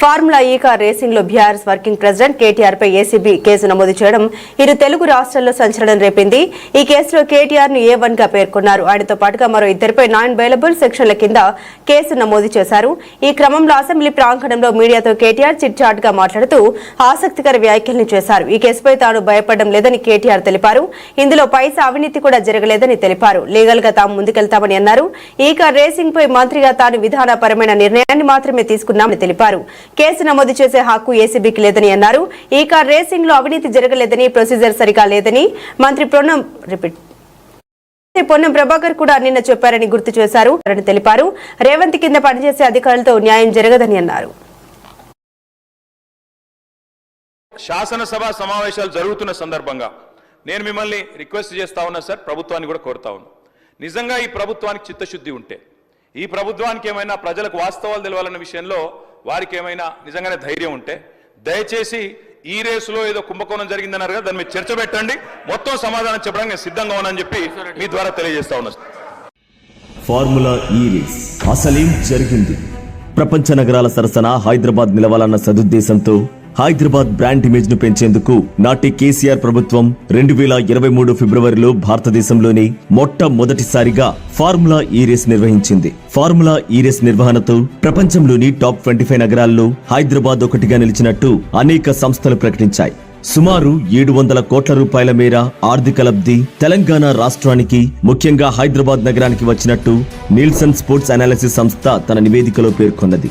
Formula E car రేసింగ్లో BRS working president KTR పై ACB case నమోదు చేయడం ఇరు తెలుగు రాష్ట్రాల్లో సంచలనం రేపింది. ఈ కేసులో కేటీఆర్ను ఏ వన్గా పేర్కొన్నారు. ఆయనతో పాటుగా మరో ఇద్దరిపై నాన్ బైలబుల్ సెక్షన్ల కింద కేసు నమోదు చేశారు. ఈ క్రమంలో అసెంబ్లీ ప్రాంగణంలో మీడియాతో కేటీఆర్ చిట్ చాట్గా మాట్లాడుతూ ఆసక్తికర వ్యాఖ్యలను చేశారు. ఈ కేసుపై తాను భయపడడం లేదని కేటీఆర్ తెలిపారు. ఇందులో పైసా అవినీతి కూడా జరగలేదని తెలిపారు. లీగల్గా తాము ముందుకెళ్తామని అన్నారు. ఈ కార్ రేసింగ్ పై మంత్రిగా తాను విధానపరమైన నిర్ణయాన్ని మాత్రమే తీసుకున్నామని తెలిపారు. కేసు నమోదు చేసే హక్కు ఏసీబీకి లేదని అన్నారు. ఈ కార్ రేసింగ్లో అవినీతి జరగలేదని ప్రొసీజర్ సరిగా లేదని మంత్రి ప్రొణం రిపీట్. పొన్నం ప్రభాకర్ కూడా నిన్న చెప్పారని గుర్తు చేశారు తెలిపారు. రేవంత్ కింద పనిచేసే అధికారులతో న్యాయం జరగదని అన్నారు. శాసనసభ సమావేశాలు జరుగుతున్న సందర్భంగా నేను మిమ్మల్ని రిక్వెస్ట్ చేస్తా ఉన్నా సార్ ప్రభుత్వాన్ని కూడా కోరుతా ఉన్నా. నిజంగా ఈ ప్రభుత్వానికి చిత్తశుద్ధి ఉంటే ఈ ప్రభుత్వానికి ఏమైనా ప్రజలకు వాస్తవాలు తెలవాలన్న విషయంలో వారికి ఏమైనా నిజంగానే ధైర్యం ఉంటే దయచేసి ఈ రేసులో ఏదో కుంభకోణం జరిగిందన్నారు కదా దాని మీద చర్చ పెట్టండి. మొత్తం సమాధానం చెప్పడానికి నేను సిద్ధంగా ఉన్నానని చెప్పి మీ ద్వారా తెలియజేస్తా ఉన్నా. ఫార్ములా ఈ రేస్. అసలేం జరిగింది? ప్రపంచ నగరాల సరసన హైదరాబాద్ నిలవాలన్న సదుద్దేశంతో హైదరాబాద్ బ్రాండ్ ఇమేజ్ను పెంచేందుకు నాటి కేసీఆర్ ప్రభుత్వం రెండు వేల ఇరవై మూడు ఫిబ్రవరిలో భారతదేశంలోని మొట్టమొదటిసారిగా ఫార్ములా ఈ రేస్ నిర్వహించింది. ఫార్ములా ఈ రేస్ నిర్వహణతో ప్రపంచంలోని టాప్ ట్వంటీ ఫైవ్ నగరాల్లో హైదరాబాద్ ఒకటిగా నిలిచినట్టు అనేక సంస్థలు ప్రకటించాయి. సుమారు ఏడు వందల కోట్ల రూపాయల మేర ఆర్థిక లబ్ధి తెలంగాణ రాష్ట్రానికి ముఖ్యంగా హైదరాబాద్ నగరానికి వచ్చినట్టు నీల్సన్ స్పోర్ట్స్ అనాలిసిస్ సంస్థ తన నివేదికలో పేర్కొన్నది.